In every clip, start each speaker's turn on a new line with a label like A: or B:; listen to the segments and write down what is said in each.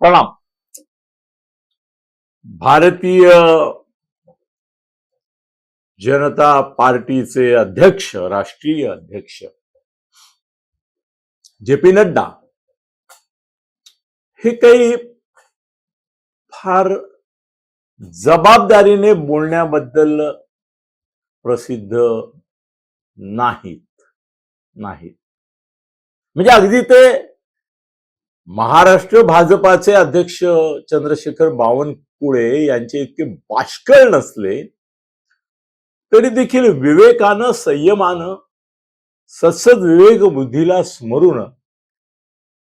A: प्रणाम भारतीय जनता पार्टीचे अध्यक्ष राष्ट्रीय अध्यक्ष जे पी नड्डा हे काही फार जबाबदारीने बोलण्याबद्दल प्रसिद्ध नाहीत. नाहीत. म्हणजे अगदी ते महाराष्ट्र भाजपाचे अध्यक्ष चंद्रशेखर बावनकुळे यांचे इतके बाष्कळ नसले तरी देखील विवेकानं संयमानं सत्सद विवेक बुद्धीला स्मरून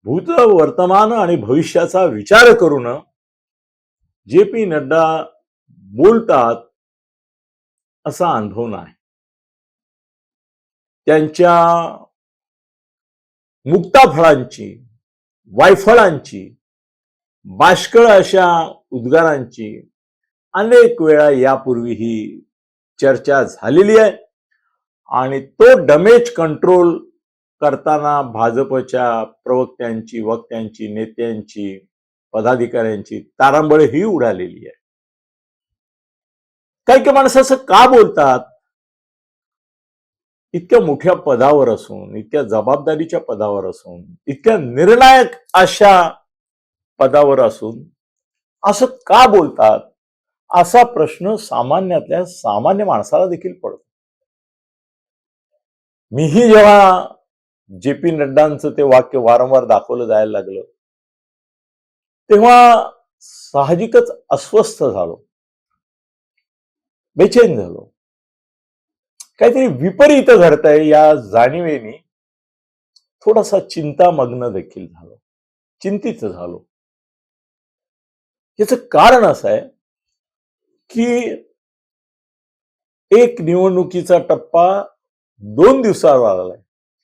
A: भूत वर्तमान आणि भविष्याचा विचार करून जे पी नड्डा बोलतात असा अनुभव नाही. त्यांच्या मुक्ताफळांची वायफळांची बाष्कळ अशा उद्गारांची अनेक वेळा यापूर्वी ही चर्चा झालेली आहे. आणि तो डमेज कंट्रोल करताना भाजपच्या प्रवक्त्यांची वक्त्यांची नेत्यांची पदाधिकाऱ्यांची तारांबळ ही उडालेली आहे. काही काही माणसं असं का बोलतात? इतक्या मोठ्या पदावर असून इतक्या जबाबदारीच्या पदावर असून इतक्या निर्णायक अशा पदावर असून असं का बोलतात? असा प्रश्न सामान्यातल्या सामान्य माणसाला देखील पडतो. मीही जेव्हा जे पी नड्डांचं ते वाक्य वारंवार दाखवलं जायला लागलं तेव्हा साहजिकच अस्वस्थ झालो. बेचैन झालो. काहीतरी विपरीत घडतंय या जाणीवेने थोडासा चिंतामग्न देखील झालो. चिंतित झालो. याच कारण असं आहे की एक निवडणुकीचा टप्पा दोन दिवसावर आलाय.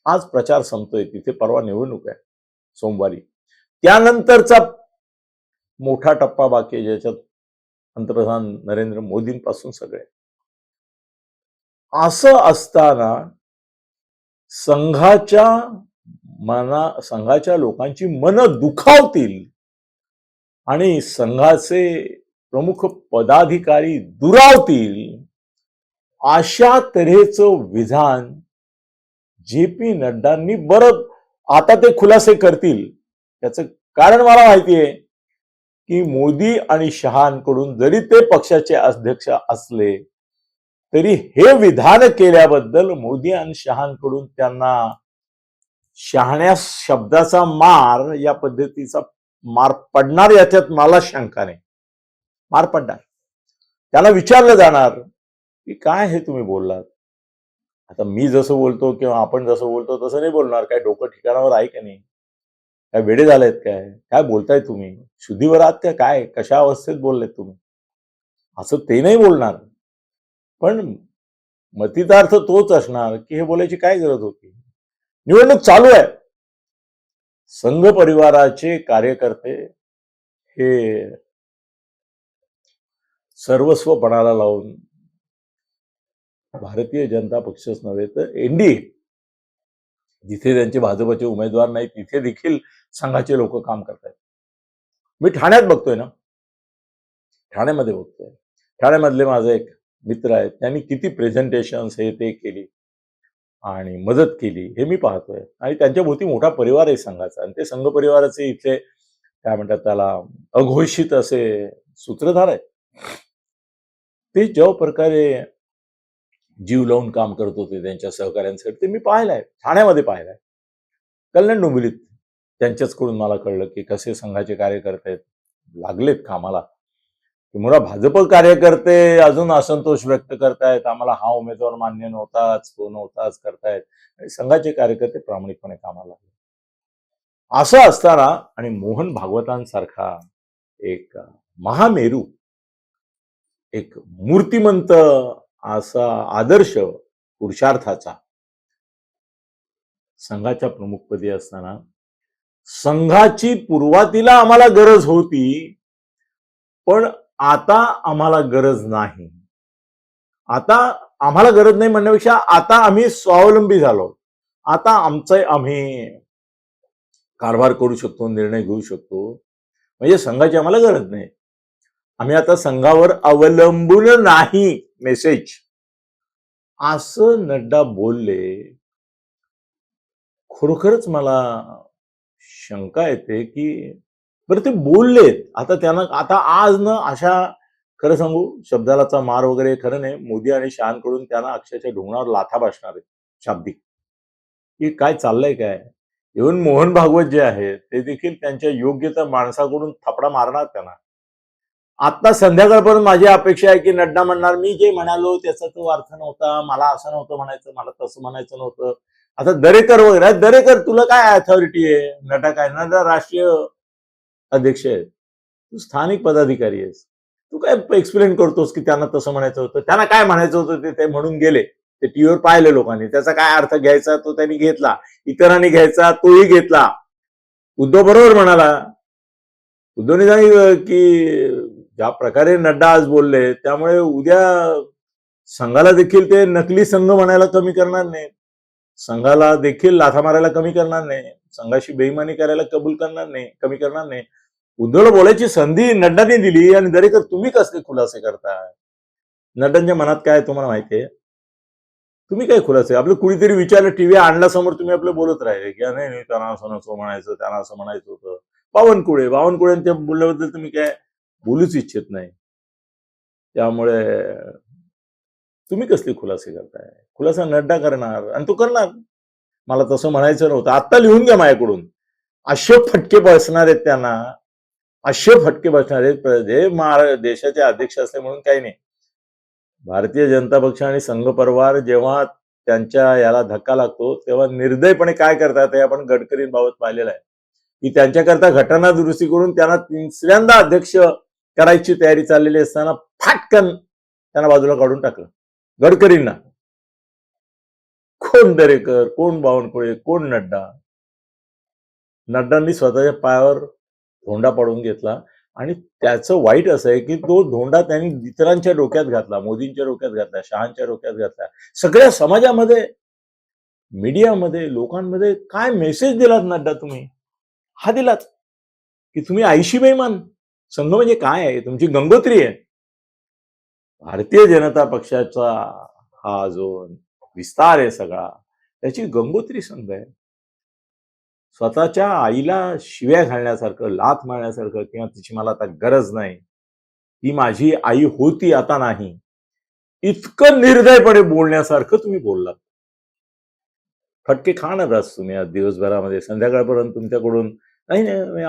A: आज प्रचार संपतोय तिथे परवा निवडणूक आहे सोमवारी. त्यानंतरचा मोठा टप्पा बाकी ज्याच्यात पंतप्रधान नरेंद्र मोदींपासून सगळे. असं असताना संघाच्या मना संघाच्या लोकांची मन दुखावतील आणि संघाचे प्रमुख पदाधिकारी दुरावतील अशा तऱ्हेचं विधान जे पी नड्डांनी बरं आता ते खुलासे करतील. याचं कारण मला माहिती आहे की मोदी आणि शहांकडून जरी ते पक्षाचे अध्यक्ष असले तरी हे विधान केल्याबद्दल मोदी आणि शहांकडून त्यांना शहाण्या शब्दाचा मार या पद्धतीचा मार पडणार याच्यात मला शंका नाही. मार पडणार. त्याला विचारलं जाणार की काय हे तुम्ही बोललात? आता मी जसं बोलतो किंवा आपण जसं बोलतो तसं नाही बोलणार. काय डोकं ठिकाणावर आहे का नाही? काय वेडे झालेत काय? काय बोलताय तुम्ही? शुद्धीवर आहात का? काय? कशा अवस्थेत बोललेत तुम्ही? असं ते नाही बोलणार. पण मतितार्थ तोच असणार की हे बोलायची काय गरज होती? निवडणूक चालू आहे. संघ परिवाराचे कार्यकर्ते हे सर्वस्व पणाला लावून भारतीय जनता पक्षच नव्हे तर एनडीए जिथे त्यांचे भाजपचे उमेदवार नाही तिथे देखील संघाचे लोक काम करतायत. मी ठाण्यात बघतोय ना? ठाण्यामध्ये बघतोय. ठाण्यामधले माझं एक मित्र आहेत त्यांनी किती प्रेझेंटेशन्स हे ते केली आणि मदत केली हे मी पाहतोय. आणि त्यांच्या भोवती मोठा परिवार आहे संघाचा. आणि ते संघ परिवाराचे इथले काय म्हणतात त्याला अघोषित असे सूत्रधार आहेत. ते ज्या प्रकारे जीव लावून काम करत होते त्यांच्या सहकाऱ्यांसाठी ते मी पाहिलंय. ठाण्यामध्ये पाहिलंय. कल्याण डोंबिवलीत त्यांच्याचकडून मला कळलं की कसे संघाचे कार्यकर्ते लागलेत कामाला. मुळा भाजप कार्यकर्ते अजून असंतोष व्यक्त करतायत आम्हाला हा उमेदवार मान्य नव्हताच तो नव्हताच करतायत. आणि संघाचे कार्यकर्ते प्रामाणिकपणे कामाला लागले. असं असताना आणि मोहन भागवतांसारखा एक महामेरू एक मूर्तिमंत असा आदर्श पुरुषार्थाचा संघाच्या प्रमुखपदी असताना संघाची पूर्वातीला आम्हाला गरज होती. पण आता आम्हाला गरज नाही. आता आम्हाला गरज नाही म्हणण्यापेक्षा आता आम्ही स्वावलंबी झालो. आता आमचं आम्ही कारभार करू शकतो निर्णय घेऊ शकतो. म्हणजे संघाची आम्हाला गरज नाही. आम्ही आता संघावर अवलंबून नाही मेसेज असं नड्डा बोलले. खरोखरच मला शंका येते की बरं ते बोललेत. आता त्यांना आता आज न अशा खरं सांगू शब्दालाचा मार वगैरे खरं नाही. मोदी आणि शहांकडून त्यांना अक्षरशः ढोंगणावर लाथा बसणार आहेत शाब्दिक. की काय चाललंय काय? इव्हन मोहन भागवत जे आहेत ते देखील त्यांच्या योग्य त्या माणसाकडून थपडा मारणार त्यांना. आता संध्याकाळपर्यंत माझी अपेक्षा आहे की नड्डा म्हणणार मी जे म्हणालो त्याचा तो अर्थ नव्हता मला असं नव्हतं म्हणायचं मला तसं म्हणायचं नव्हतं. आता दरेकर वगैरे दरेकर तुला काय अथॉरिटी आहे? नड्डा काय नड्डा राष्ट्रीय अध्यक्ष आहेत. तू स्थानिक पदाधिकारी आहेस. तू काय एक्सप्लेन करतोस की त्यांना तसं म्हणायचं होतं? त्यांना काय म्हणायचं होतं ते ते म्हणून गेले. ते टीव्हीवर पाहिले लोकांनी. त्याचा काय अर्थ घ्यायचा तो त्यांनी घेतला. इतरांनी घ्यायचा तोही घेतला. उद्धव बरोबर म्हणाला. उद्धवने सांगितलं की ज्या प्रकारे नड्डा आज बोलले त्यामुळे उद्या संघाला देखील ते नकली संघ म्हणायला कमी करणार नाही संघाला देखील लाथा मारायला कमी करणार नाही संघाशी बेईमानी करायला कबूल करणार नाही कमी करणार नाही उद्धवला बोलायची संधी नड्डाने दिली आणि दरेकर तुम्ही कसले खुलासे करताय? नड्डांच्या मनात काय तुम्हाला माहितीये तुम्ही काय खुलासे? आपलं कुणीतरी विचारलं टीव्ही आणला समोर तुम्ही आपलं बोलत राहिले की नाही नाही त्यांना असं नसं म्हणायचं त्यांना असं म्हणायचं होतं. बावनकुळे बावनकुळ्यांच्या बोलल्याबद्दल तुम्ही काय बोलूच इच्छित नाही. त्यामुळे तुम्ही कसले खुलासे करताय? खुलासा नड्डा करणार आणि तो करणार. मला तसं म्हणायचं नव्हतं. आत्ता लिहून घ्या माझ्याकडून. असे फटके बसणार आहेत त्यांना. असे फटके बसणार आहेत प- महारा देशाचे अध्यक्ष असले म्हणून काही नाही. भारतीय जनता पक्ष आणि संघ परिवार जेव्हा त्यांच्या याला धक्का लागतो तेव्हा निर्दयपणे काय करतात हे आपण गडकरींबाबत पाहिलेलं आहे. की त्यांच्याकरता घटना दुरुस्ती करून त्यांना तिसऱ्यांदा अध्यक्ष करायची तयारी चाललेली असताना फाटकन त्यांना बाजूला काढून टाकलं. गडकरींना. कोण दरेकर कोण बावनकुळे कोण नड्डा? नड्डांनी स्वतःच्या पायावर धोंडा पाडून घेतला. आणि त्याचं वाईट असं आहे की तो धोंडा त्यांनी इतरांच्या डोक्यात घातला मोदींच्या डोक्यात घातला शहांच्या डोक्यात घातला. सगळ्या समाजामध्ये मीडियामध्ये लोकांमध्ये काय मेसेज दिलात नड्डा तुम्ही? हा दिलात. की तुम्ही आईशी बेमान संघ म्हणजे काय आहे? तुमची गंगोत्री आहे. भारतीय जनता पक्षाचा हा जो विस्तार आहे सगळा त्याची गंगोत्री संघ आहे. स्वतःच्या आईला शिव्या घालण्यासारखं लाथ मारण्यासारखं किंवा तिची मला आता गरज नाही. ती माझी आई होती आता नाही. इतकं निर्दयपणे बोलण्यासारखं तुम्ही बोललात. फटके खाणारच तुम्ही आज दिवसभरामध्ये. संध्याकाळपर्यंत तुमच्याकडून नाही नाही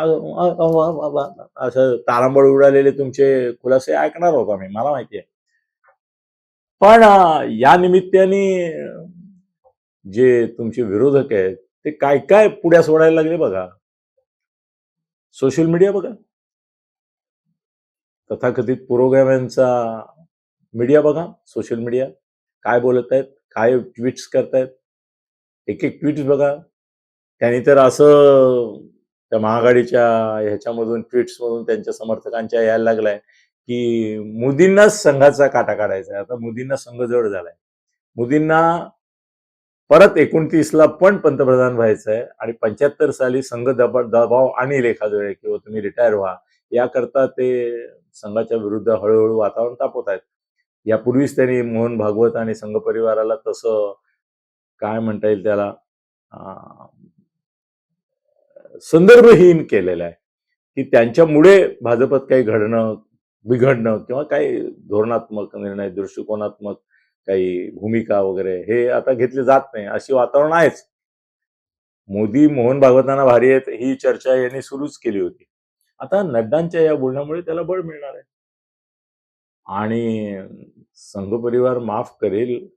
A: असं तारांबळ उडालेले तुमचे खुलासे ऐकणार होता मी मला माहिती आहे. पण या निमित्ताने जे तुमचे विरोधक आहेत ते काय काय पुढ्या सोडायला लागले बघा. सोशल मीडिया बघा. तथाकथित पुरोगाम्यांचा मीडिया बघा सोशल मीडिया काय बोलत आहेत काय ट्विट्स करतायत. एक एक ट्विट्स बघा. त्यांनी तर असं त्या महाआघाडीच्या ह्याच्यामधून ट्विट्समधून त्यांच्या समर्थकांच्या यायला लागलाय की मोदींनाच संघाचा काटा काढायचा आहे. आता मोदींना संघ जड झालाय. मोदींना परत एकोणतीसला पण पंतप्रधान व्हायचं आहे आणि पंच्याहत्तर साली संघ दबा दबाव आणि एखाद्या वेळ किंवा तुम्ही रिटायर व्हा याकरता ते संघाच्या विरुद्ध हळूहळू वातावरण तापवत आहेत यापूर्वीच त्यांनी मोहन भागवत आणि संघ परिवाराला तसं काय म्हणता येईल त्याला संदर्भहीन केलेलं आहे. की त्यांच्यामुळे भाजपत काही घडणं बिघडणं किंवा काही धोरणात्मक निर्णय दृष्टिकोनात्मक काही भूमिका वगैरे हे आता घेतले जात नाही. अशी वातावरण आहेच. मोदी मोहन भागवतांना भारी आहेत. ही चर्चा यांनी सुरूच केली होती. आता नड्डांच्या या बोलण्यामुळे त्याला बळ मिळणार आहे. आणि संघ परिवार माफ करेल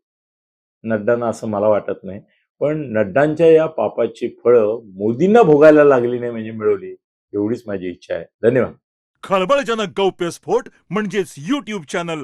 A: नड्डांना असं मला वाटत नाही. पण नड्डांच्या या पापाची फळं मोदींना भोगायला लागली नाही म्हणजे मिळवली एवढीच माझी इच्छा आहे. धन्यवाद.
B: खळबळजनक गौप्यस्फोट म्हणजेच युट्यूब चॅनल